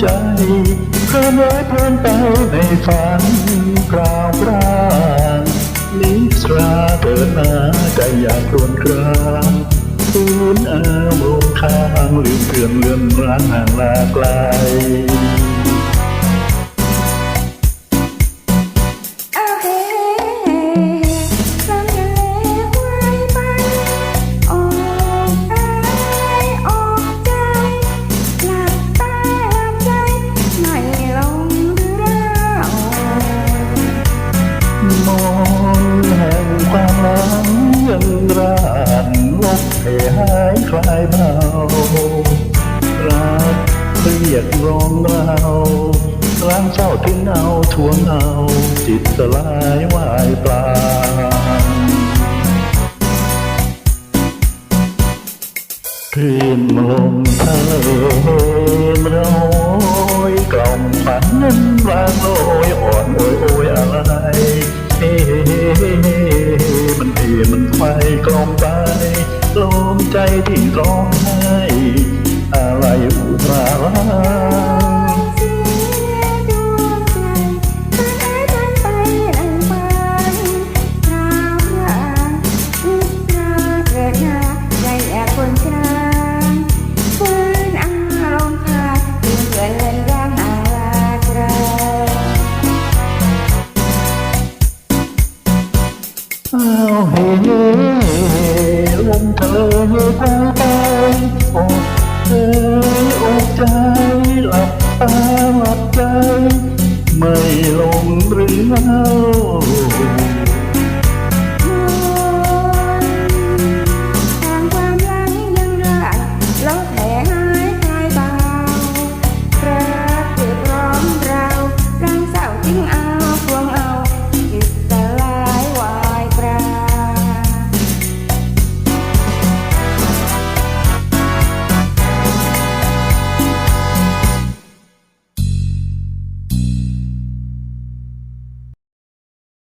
เพลินไว้เพลินไปในฝันกราวปรางนิสราเดินมาใจอยากรวนกรางคืนอารมณ์ข้างลืมเพื่อนเลื่อนร้างห่างลาไกล รียกร้องเราร้างเศร้าถึงเอาทวงเอา จิตสลายวายปลาคลื่นลมทะเลร้อยกล่อมฝันนั้นวางโอยอ่อนโอยโอยอะไรเฮ้มันเอมันไฟกล่อมไปลมใจที่ร้องไห้ อ้าวเฮ้ลมทะเลพาไปอกเธออกใจหลับตาหลับใจ ไม่ลงหรือไง